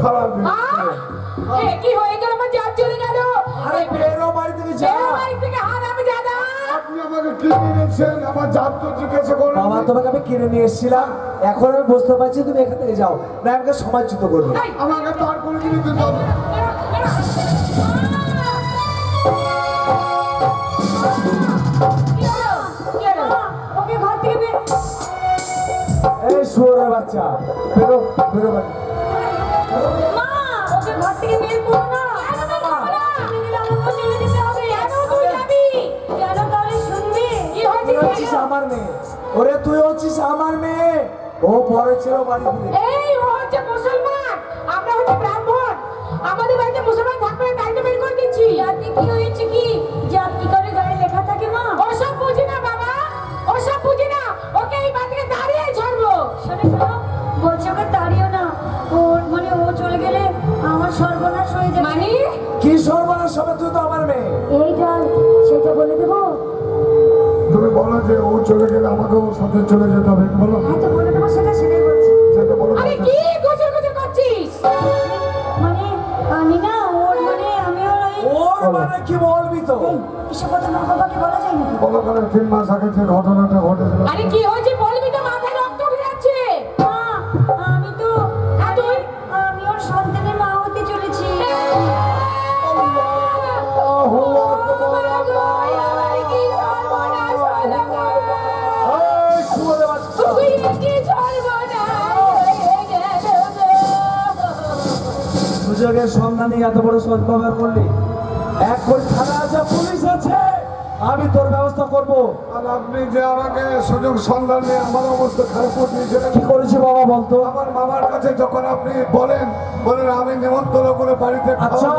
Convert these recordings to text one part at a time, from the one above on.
সারা দিন আহ! এ কি হয়ে গেল? আমার জাত চলে গেল। আরে বেরো বাড়ি থেকে যা। বাড়ি থেকে হাত আমি দাদা। আপনি আমাকে কি আমার জাত তো জিজ্ঞাসা করেন বাবা তোমাকে আমি কিনে নিয়ে এসেছিলাম। এখন আমি বুঝতে পারছি তুমি এখান থেকে যাও। না আমাকে সমাজচ্যুত করবে। আমাকে তার করে থেকে বের এই শুয়োরের বাচ্চা। বেরো বেরো বাড়ি। ওরে তুই হচ্ছিস আমার মেয়ে। ও পরে ছিল বাড়ি এই, ও হচ্ছে মুসলমান। আমরা হচ্ছে ব্রাহ্মণ। আমাদের বাড়িতে মুসলমান থাকবে তাই তো বের করে দিচ্ছি। কি হয়েছে? তুমি বলো যে ও চলে গেলে আমাকেও সাথে চলে যেতে হবে বলো। হ্যাঁ বলে সেটা বলো আরে কি গুজর গুজর করছিস? মানে আমি না ওর মানে আমি ওর ওই ওর মানে কি বলবি তো? এই, এসব কথা? মা বাবাকে বলা যায় নাকি? বলো করে তিন মাস আগে যে ঘটনাটা ঘটেছিল। আরে কি হয়েছে সুযোগের সন্ধানে এত বড় সৎ ব্যবহার করলি। এক কোটি থানা আছে পুলিশ আছে। আমি তোর ব্যবস্থা করব। আর আপনি যে আমাকে সুযোগ সন্ধান নিয়ে আমার অবস্থা খারাপ করে দিয়েছিলেন। কি করেছি বাবা বলতো? আমার মামার কাছে যখন আপনি বলেন বলেন আমি নেমন্তন্ন করে বাড়িতে আচ্ছা।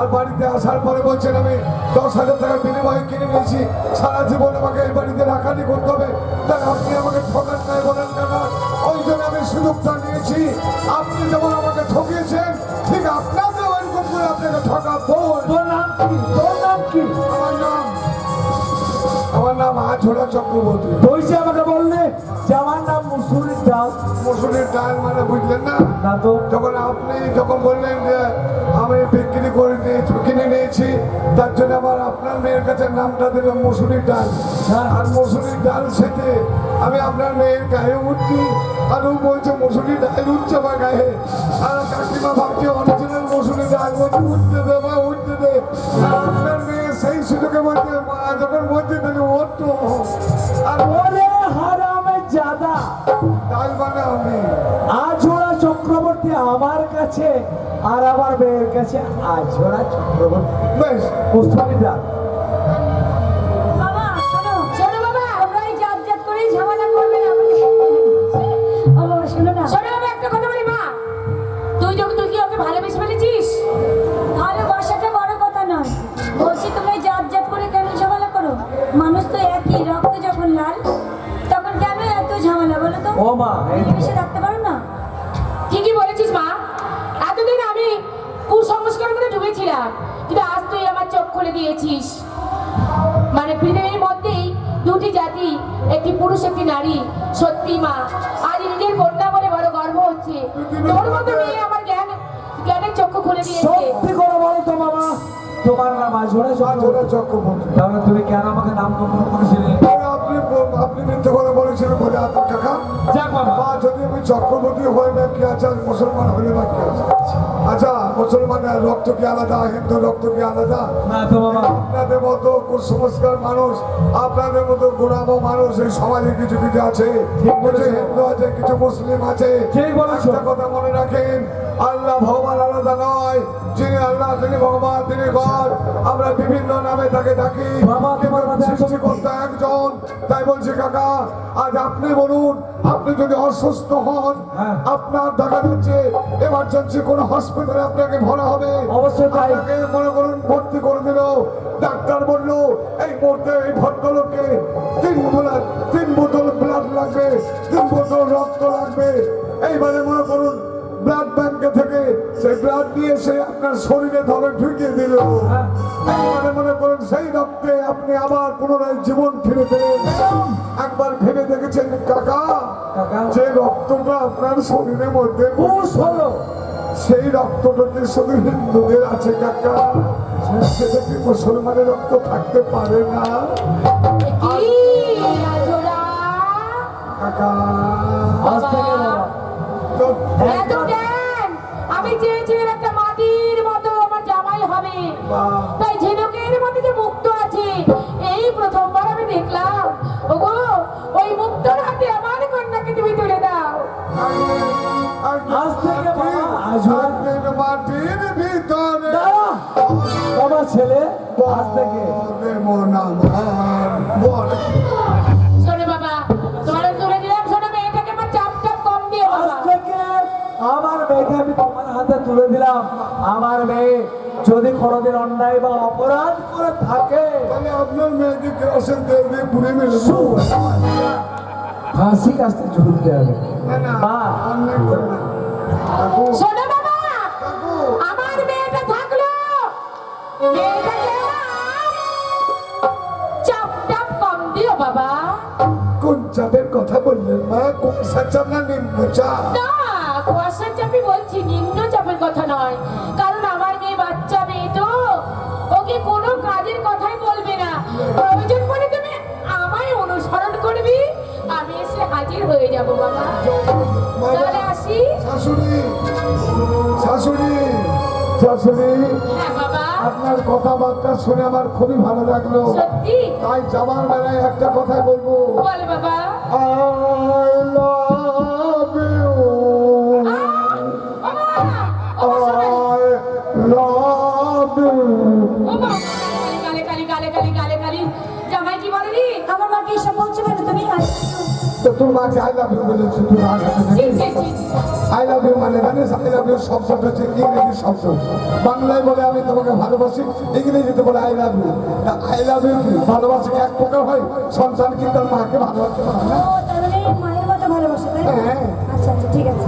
আর বাড়িতে আসার পরে বলছেন আমি দশ হাজার টাকার বিনিময়ে কিনে নিয়েছি। সারা জীবন আমাকে এই বাড়িতে রাখানি করতে হবে। তাহলে আপনি আমাকে ঠকান নাই বলেন কেন? ওই জন্য আমি সুযোগটা নিয়েছি। আপনি যেমন আমাকে তোর চক্রবর্তী তুই আমি তার জন্য আবার আপনার মেয়ের কাছে নামটা দিলাম মসুরির ডাল। আর মসুরির ডাল সেটে আমি আপনার মেয়ের গায়ে উঠছি আর ও বলছে মসুরির ডাল উঠছে আমার গায়ে আর কাকিমা ভাবছে অরিজিনাল মসুরির ডাল উঠতে দে বা উঠতে দে। আপনার মেয়ে সেই সুযোগে বলছে, মা, যখন বলছে, তাহলে ওঠো। আর ওরে হারামে জাদা। ডাল মানে আমি। আজোড়া চক্রবর্তী আমার কাছে, আর আমার মেয়ের কাছে আজোড়া চক্রবর্তী। বেশ মুসুরির ডাল মানুষ তো একই রক্ত যখন লাল তখন কেন এত ঝামেলা বলো তো? ও মা এই মিলেমিশে রাখতে পারো না? ঠিকই বলেছিস মা। এতদিন আমি কুসংস্কারের মধ্যে ডুবেছিলাম কিন্তু আজ তুই আমার চোখ খুলে দিয়েছিস। মানে পৃথিবীর মধ্যেই দুটি জাতি একটি পুরুষ একটি নারী। সত্যি মা আজ নিজের কন্যা বলে বড় গর্ব হচ্ছে। তোর মতো মেয়ে আমার জ্ঞান জ্ঞানের চক্ষু খুলে দিয়েছে। সত্যি করে বলো তো বাবা। তোমার নাম আজ ওরা চক্রবর্তী। তাহলে তুমি কেন আমাকে নাম কখনো করেছিলে? আপনি মিথ্যে করে বলেছিলেন বলে যাক বাবা। বা যদি আমি চক্রবর্তী হয়ে না কি আছে? মুসলমান হলে না কি আছে? আচ্ছা মুসলমানের রক্ত কি আলাদা? হিন্দু রক্ত কি আলাদা? আপনাদের মতো কুসংস্কার মানুষ আপনাদের মতো গুণাবো মানুষ এই সমাজে কিছু কিছু আছে। কিছু হিন্দু আছে কিছু মুসলিম আছে। একটা কথা মনে রাখেন আল্লাহ ভগবান আলাদা নয়। যিনি আল্লাহ তিনি ভগবান তিনি গড। আমরা বিভিন্ন নামে তাকে ডাকি। সৃষ্টিকর্তা একজন। তাই বলছি কাকা আজ আপনি বলুন আপনি যদি অসুস্থ হন হ্যাঁ। আপনার দেখা যাচ্ছে এমার্জেন্সি কোন হসপিটালে আপনাকে ভরা হবে। অবশ্যই আপনাকে মনে করুন ভর্তি করে দিল। ডাক্তার বলল এই মুহূর্তে এই ভদ্রলোককে তিন বোতল তিন বোতল ব্লাড লাগবে তিন বোতল রক্ত লাগবে। এইবারে মনে করুন ব্লাড ব্যাংকে থেকে সেই ব্লাড নিয়ে সে আপনার শরীরে ধরে ঢুকিয়ে দিল। হ্যাঁ। এইবারে মনে করেন সেই রক্তে আপনি আবার পুনরায় জীবন ফিরে পেলেন। একবার ভেবে দেখেছেন কাকা যে রক্তটা আপনার শরীরের মধ্যে পুষ হলো। সেই রক্তটাতে শুধু হিন্দুদের আছে কাকা? সেটা কি মুসলমানের রক্ত থাকতে পারে না। কাকা আজ থেকে তো এত জ্ঞান আমি চেয়েছিলাম একটা মাটির মতো আমার জামাই হবে। তাই ঝিনুকের মধ্যে যে মুক্ত আছে এই প্রথমবার আমি দেখলাম। ওগো ওই মুক্তর হাতে আমার কন্যাকে তুমি তুলে দাও। আজ থেকে বাবা, আজ হলো- মাটির ভিতরে। বাবা ছেলে আজ থেকে মন আমার। তুলে দিলাম। আমার মেয়ে যদি কোনোদিন অন্যায় বা অপরাধ করে থাকে তাহলে আপনার মেয়েকে কেরোসিন তেল দিয়ে পুড়ে মেরে ফাঁসি কাছতে ঝুলতে হবে। না, না, মা। অন্যায় করে না। কাকু, শোনো বাবা আমার মেয়েটা থাকল। মেয়েটাকে চাপ চাপ কম দিও বাবা। কোন চাপের কথা বললেন মা? কুয়াশা চাপ না নিম্ন চাপ? না চাপে বলছি নিম্ন এসে হয়ে যাব বাবা। তাহলে আসি? শাশুড়ি শাশুড়ি শাশুড়ি হ্যাঁ বাবা। আপনার কথাবার্তা শুনে আমার খুবই ভালো লাগল। সত্যি? তাই যাবার বেলায় একটা কথা বলব। বল বাবা। তো তোর মাকে আই লাভ ইউ বলেছি। আই লাভ ইউ মানে জানিস আই লাভ ইউ শব্দটা হচ্ছে ইংরেজি শব্দ। বাংলায় বলে আমি তোমাকে ভালোবাসি ইংরেজিতে বলে I love you I love you ভালোবাসা এক প্রকার হয় সন্তান কি তার মাকে ভালোবাসতে পারে না? মানে মায়ের মতো ভালোবাসে তাই হ্যাঁ। আচ্ছা আচ্ছা ঠিক আছে।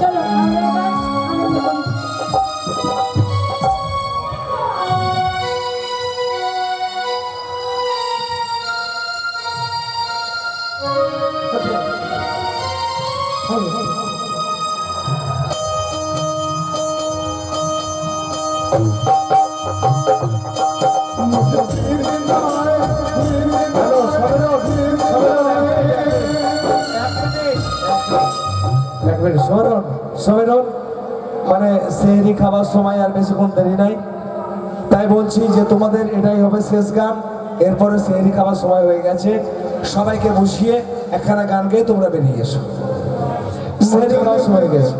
চলো সমরণ সমরণ। মানে সেহরি খাবার সময় আর বেশিক্ষণ দেরি নাই। তাই বলছি যে তোমাদের এটাই হবে শেষ গান। এরপরে সেহরি খাবার সময় হয়ে গেছে। সবাইকে বসিয়ে একখানা গান গেয়ে তোমরা বেরিয়ে এসো। সেহরি খাওয়ার সময় গেছে।